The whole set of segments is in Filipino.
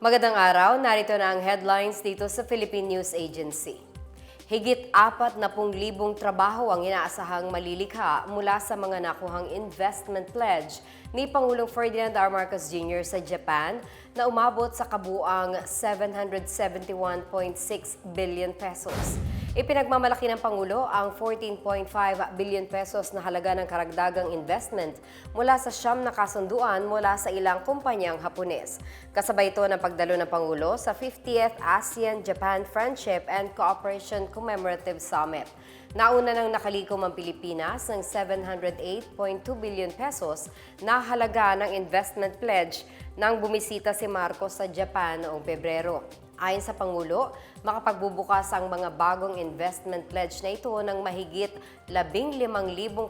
Magandang araw, narito na ang headlines dito sa Philippine News Agency. Higit apat na pung libong trabaho ang inaasahang malilikha mula sa mga nakuhang investment pledge ni Pangulong Ferdinand R. Marcos Jr. sa Japan na umabot sa kabuang 771.6 billion pesos. Ipinagmamalaki ng Pangulo ang 14.5 billion pesos na halaga ng karagdagang investment mula sa siyam na kasunduan mula sa ilang kumpanyang Hapones. Kasabay ito ng pagdalo ng Pangulo sa 50th ASEAN-Japan Friendship and Cooperation Commemorative Summit. Nauna nang nakalikom ang Pilipinas ng 708.2 billion pesos na halaga ng investment pledge nang bumisita si Marcos sa Japan noong Pebrero. Ayon sa Pangulo, makapagbubukas ang mga bagong investment pledge na ito ng mahigit 15,000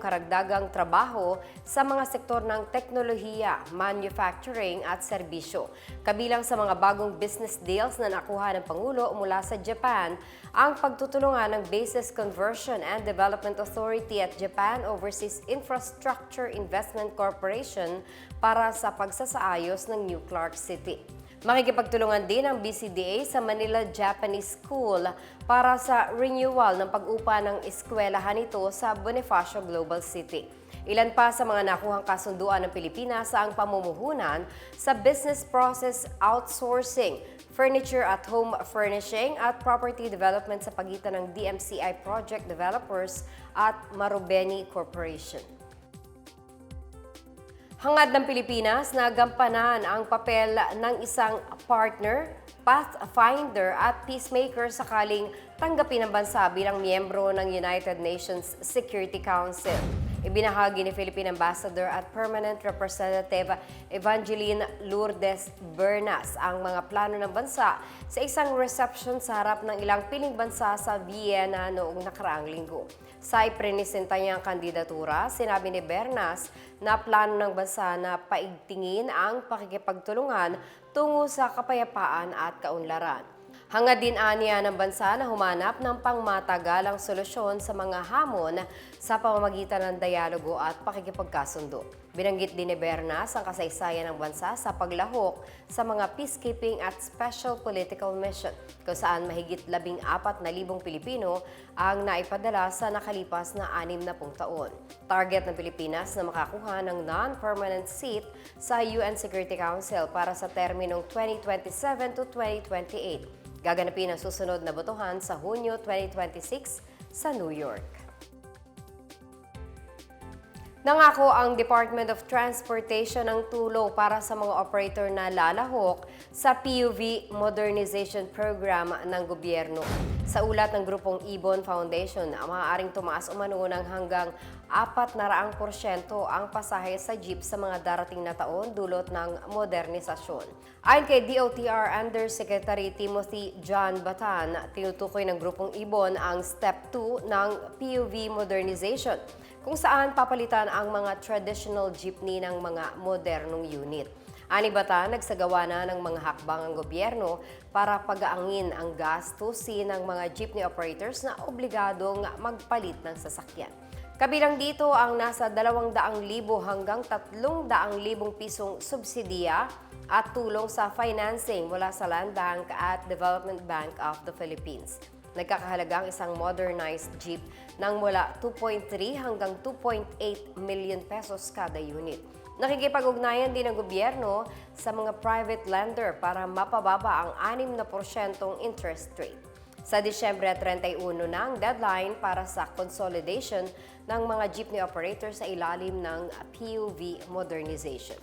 karagdagang trabaho sa mga sektor ng teknolohiya, manufacturing at serbisyo. Kabilang sa mga bagong business deals na nakuha ng Pangulo mula sa Japan, ang pagtutulungan ng Basis Conversion and Development Authority at Japan Overseas Infrastructure Investment Corporation para sa pagsasaayos ng New Clark City. Makikipagtulungan din ang BCDA sa Manila Japanese School para sa renewal ng pag-upa ng eskwelahan nito sa Bonifacio Global City. Ilan pa sa mga nakuhang kasunduan ng Pilipinas ang pamumuhunan sa business process outsourcing, furniture at home furnishing at property development sa pagitan ng DMCI Project Developers at Marubeni Corporation. Hangad ng Pilipinas na gampanan ang papel ng isang partner, pathfinder at peacemaker sakaling tanggapin ng bansa bilang miyembro ng United Nations Security Council. Ibinahagi ni Philippine Ambassador at Permanent Representative Evangeline Lourdes Bernas ang mga plano ng bansa sa isang reception sa harap ng ilang piling bansa sa Vienna noong nakaraang linggo. Sa iprenisenta niyang kandidatura, sinabi ni Bernas na plano ng bansa na paigtingin ang pakikipagtulungan tungo sa kapayapaan at kaunlaran. Hangad din aniya ng bansa na humanap ng pangmatagalang solusyon sa mga hamon sa pamamagitan ng dialogo at pakikipagkasundo. Binanggit din ni Bernas ang kasaysayan ng bansa sa paglahok sa mga peacekeeping at special political mission, kung saan mahigit labing apat na libong Pilipino ang naipadala sa nakalipas na anim na pung taon. Target ng Pilipinas na makakuha ng non-permanent seat sa UN Security Council para sa terminong 2027 to 2028. Gaganapin ang susunod na botohan sa Hunyo 2026 sa New York. Nangako ang Department of Transportation ng tulong para sa mga operator na lalahok sa PUV Modernization Program ng gobyerno. Sa ulat ng grupong Ibon Foundation, maaaring tumaas umano ng hanggang 400% ang pasahe sa jeep sa mga darating na taon dulot ng modernisasyon. Ayon kay DOTR Undersecretary Timothy John Batan, tinutukoy ng grupong Ibon ang Step 2 ng PUV Modernization kung saan papalitan ang mga traditional jeepney ng mga modernong unit. Ani Bata, nagsagawa na ng mga hakbang ang gobyerno para pagaangin ang gastusin ng mga jeepney operators na obligadong magpalit ng sasakyan. Kabilang dito ang nasa 200,000 hanggang 300,000 pisong subsidiya at tulong sa financing mula sa Land Bank at Development Bank of the Philippines. Nagkakahalaga ang isang modernized jeep ng mula 2.3 hanggang 2.8 million pesos kada unit. Nakikipag-ugnayan din ng gobyerno sa mga private lender para mapababa ang 6% interest rate. Sa Disyembre 31 na ang deadline para sa consolidation ng mga jeepney operators sa ilalim ng PUV modernization.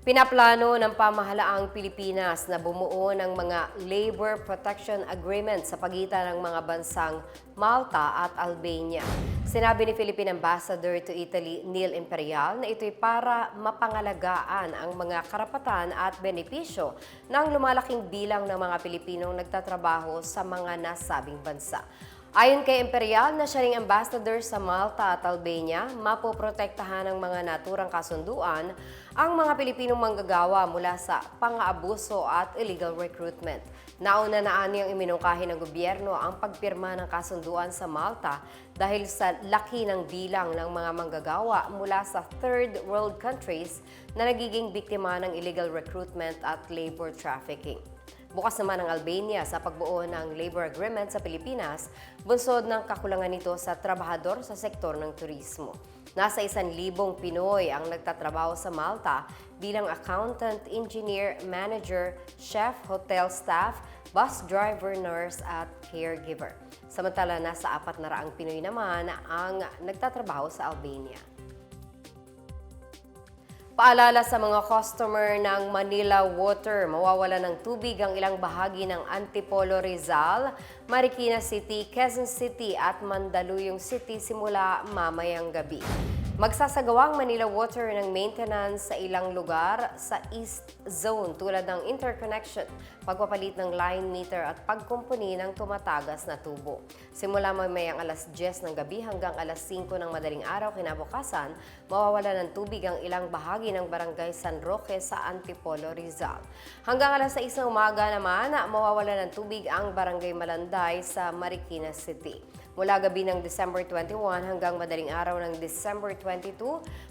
Pinaplano ng pamahalaang Pilipinas na bumuo ng mga labor protection agreement sa pagitan ng mga bansang Malta at Albania. Sinabi ni Philippine Ambassador to Italy Neil Imperial na ito'y para mapangalagaan ang mga karapatan at benepisyo ng lumalaking bilang ng mga Pilipinong nagtatrabaho sa mga nasabing bansa. Ayon kay Imperial na siya ring ambassador sa Malta at Albania, mapoprotektahan ng mga naturang kasunduan ang mga Pilipinong manggagawa mula sa pang-aabuso at illegal recruitment. Nauna na niyang iminungkahi ng gobyerno ang pagpirma ng kasunduan sa Malta dahil sa laki ng bilang ng mga manggagawa mula sa third world countries na nagiging biktima ng illegal recruitment at labor trafficking. Bukas naman ang Albania sa pagbuo ng labor agreement sa Pilipinas, bunsod ng kakulangan nito sa trabahador sa sektor ng turismo. Nasa isan libong Pinoy ang nagtatrabaho sa Malta bilang accountant, engineer, manager, chef, hotel staff, bus driver, nurse at caregiver. Samantala, nasa apat na raang Pinoy naman ang nagtatrabaho sa Albania. Paalala sa mga customer ng Manila Water, mawawala ng tubig ang ilang bahagi ng Antipolo Rizal, Marikina City, Quezon City at Mandaluyong City simula mamayang gabi. Magsasagawa ang Manila Water ng maintenance sa ilang lugar sa East Zone tulad ng interconnection, pagpapalit ng line meter at pagkumpuni ng tumatagas na tubo. Simula mamayang alas 10 ng gabi hanggang alas 5 ng madaling araw kinabukasan, mawawala ng tubig ang ilang bahagi ng barangay San Roque sa Antipolo, Rizal. Hanggang alas 6 ng umaga naman, mawawala ng tubig ang barangay Malanday sa Marikina City. Mula gabi ng December 21 hanggang madaling araw ng December 22,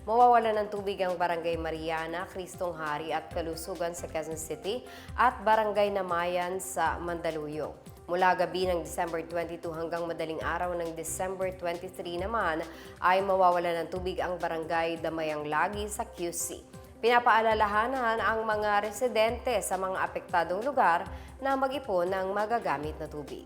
mawawala ng tubig ang Barangay Mariana, Kristong Hari at Kalusugan sa Quezon City at Barangay Namayan sa Mandaluyong. Mula gabi ng December 22 hanggang madaling araw ng December 23 naman ay mawawala ng tubig ang Barangay Damayang Lagi sa QC. Pinapaalalahanan ang mga residente sa mga apektadong lugar na mag-ipon ng magagamit na tubig.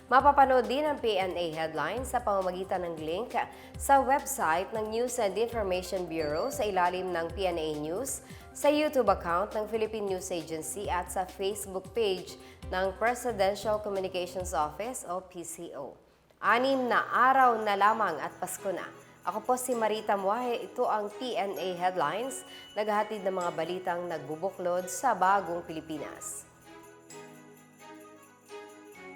Mapapanood din ang PNA Headlines sa pamamagitan ng link sa website ng News and Information Bureau sa ilalim ng PNA News, sa YouTube account ng Philippine News Agency at sa Facebook page ng Presidential Communications Office o PCO. Anim na araw na lamang at Pasko na. Ako po si Marita Muahe. Ito ang PNA Headlines, naghahatid ng mga balitang nagbubuklod sa bagong Pilipinas.